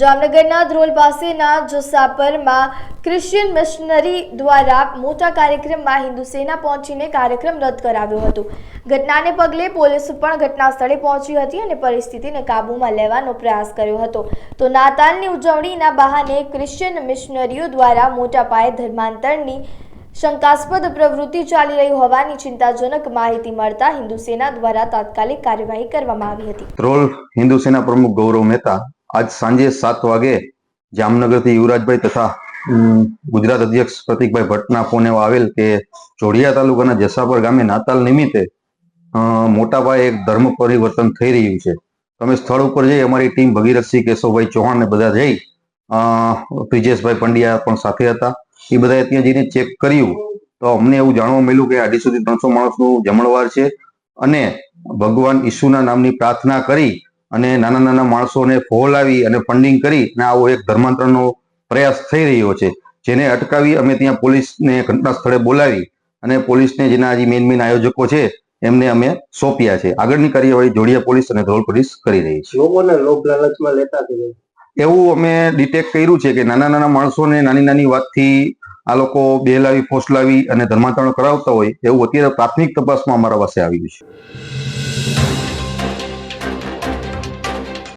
જામનગરના ધ્રોલ પાસેના જોસાપરમાં Christian missionary દ્વારા મોટા કાર્યક્રમમાં હિન્દુ સેના પહોંચીને કાર્યક્રમ રદ કરાવ્યો હતો. ઘટનાને પગલે પોલીસ પણ ઘટના સ્થળે પહોંચી હતી અને પરિસ્થિતિને કાબૂમાં લેવાનો પ્રયાસ કર્યો હતો. તો નાતાલની ઉજવણીના બહાને ક્રિશ્ચિયન મિશનરીઓ દ્વારા મોટા પાયે ધર્માંતરની શંકાસ્પદ પ્રવૃત્તિ ચાલી રહી હોવાની ચિંતાજનક માહિતી મળતા હિન્દુ સેના દ્વારા તાત્કાલિક કાર્યવાહી કરવામાં આવી હતી. ધ્રોલ હિન્દુ સેના પ્રમુખ ગૌરવ મહેતા આજ સાંજે સાત વાગે જામનગરથી યુવરાજભાઈ તથા ગુજરાત અધ્યક્ષ પ્રતિકભાઈ ભટ્ટના ફોન આવેલ કે જોડિયા તાલુકાના જસાપર ગામે નાતાલ નિમિત્તે મોટા પાયે એક ધર્મ પરિવર્તન થઈ રહ્યું છે. તમે સ્થળ ઉપર જઈ અમારી ટીમ ભગીરથસિંહ, કેશવભાઈ ચૌહાણ ને બધા જઈ બ્રિજેશભાઈ પંડ્યા પણ સાથે હતા. એ બધાએ ત્યાં જઈને ચેક કર્યું. તો અમને એવું જાણવા મળ્યું કે અઢીસો થી ત્રણસો માણસનું જમણવાર છે અને ભગવાન ઈસુના નામની પ્રાર્થના કરી અને નાના નાના માણસોને ફોલાવી અને ફંડિંગ કરી અને આવો એક ધર્માંતરણનો પ્રયાસ થઈ રહ્યો છે. જેને અટકાવી અમે ત્યાં પોલીસને ઘટના સ્થળે બોલાવી અને પોલીસને જેના હજી મેન મેન આયોજકો છે એમને અમે સોંપ્યા છે. આગળની કાર્યવાહી જોડિયા પોલીસ અને ધ્રોલ પોલીસ કરી રહી છે. લોકોને લોભ લાલચમાં લેતા એવું અમે ડિટેક્ટ કર્યું છે કે નાના નાના માણસોને નાની નાની વાતથી આ લોકો બેલાવી ફોસલાવી અને ધર્માંતરણ કરાવતા હોય એવું અત્યારે પ્રાથમિક તપાસમાં અમારા પાસે આવ્યું છે.